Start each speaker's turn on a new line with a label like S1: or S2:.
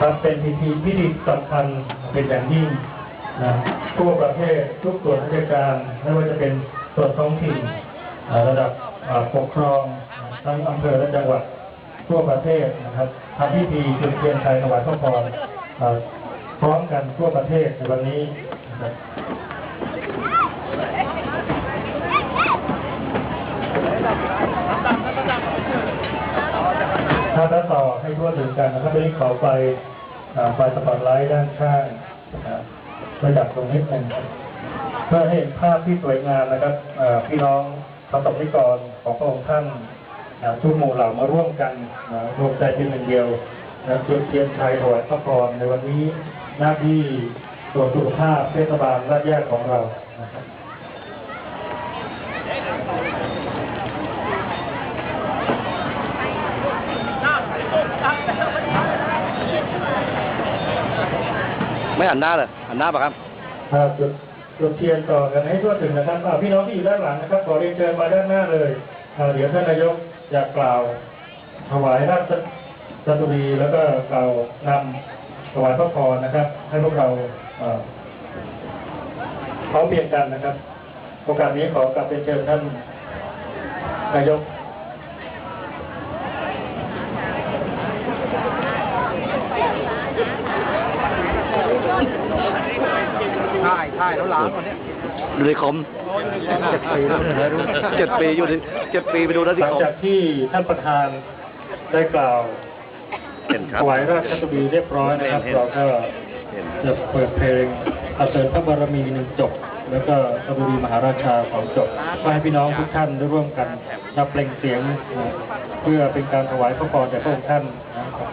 S1: ครับเป็นพิธีพิธีสำคัญเป็นอย่างยิ่งนะทั่วประเทศทุกส่วนราชการไม่ว่าจะเป็นส่วนท้องถิ่นระดับปกครองทั้งอำเภอและจังหวัดทั่วประเทศนะครับทำพิธีจุดเทียนชัยถวายพระพรอ่าพร้อมกันทั่วประเทศในวันนี้ นะครับถ้าด้านต่อให้ทั่วถึงกันนะครับเป็นขอไฟไฟสปอตไลท์ด้านข้างนะครับมาจากตรงนี้หนึ่งเพื่อให้เห็นภาพที่สวยงามนะครับพี่น้องพระสงฆ์นิกรของพระองค์ท่านทุกหมู่เหล่ามาร่วมกันรวมใจเป็นหนึ่งเดียวนะจุดเทียนชัยถวายพระพรในวันนี้หน้าที่ส่วนสุขภาพเทศบาลราชแยกของเรานะครับ
S2: ไม่หันหน้าเลยหันหน้าปะครับ
S1: ครับจุดจุดเทียนต่อกันให้ทั่วถึงนะครับพี่น้องที่อยู่ด้านหลังนะครับขอเรียนเชิญมาด้านหน้าเลยเดี๋ยวท่านนายกจะกล่าวถวายราชจตุรีแล้วก็กล่าวนำถวายพระพรนะครับ ให้พวกเราเอ่อพร้อมเพรียงกันนะครับ โอกาสนี้ขอกลับเรียนเชิญท่านนายก
S3: ถ่ายถ่ายแล้วล้างคนเนี้ย
S2: ดูในคอมเจ็ดปีแล้วนะเจ็ดปีอยู่ในเจ็ดปีไปดูแล้ว
S1: ห
S2: ที่
S1: ลัง
S2: คอม
S1: จากที่ท่านประธานได้กล่าว
S2: เห็นครับ
S1: ถวายราชจตุรีเรียบร้อยนะครับ
S2: เห็น
S1: เราก็
S2: เห็น
S1: จะเปิดเพลงอาเสริญพระบารมีหนึ่งจบ แล้วก็จตุรีมหาราชาของจบก็ให้พี่น้องทุกท่านได้ร่วมกันนับเปล่งเสียงนะเพื่อเป็นการถวายพระพรแด่พระองค์ท่านนะครับ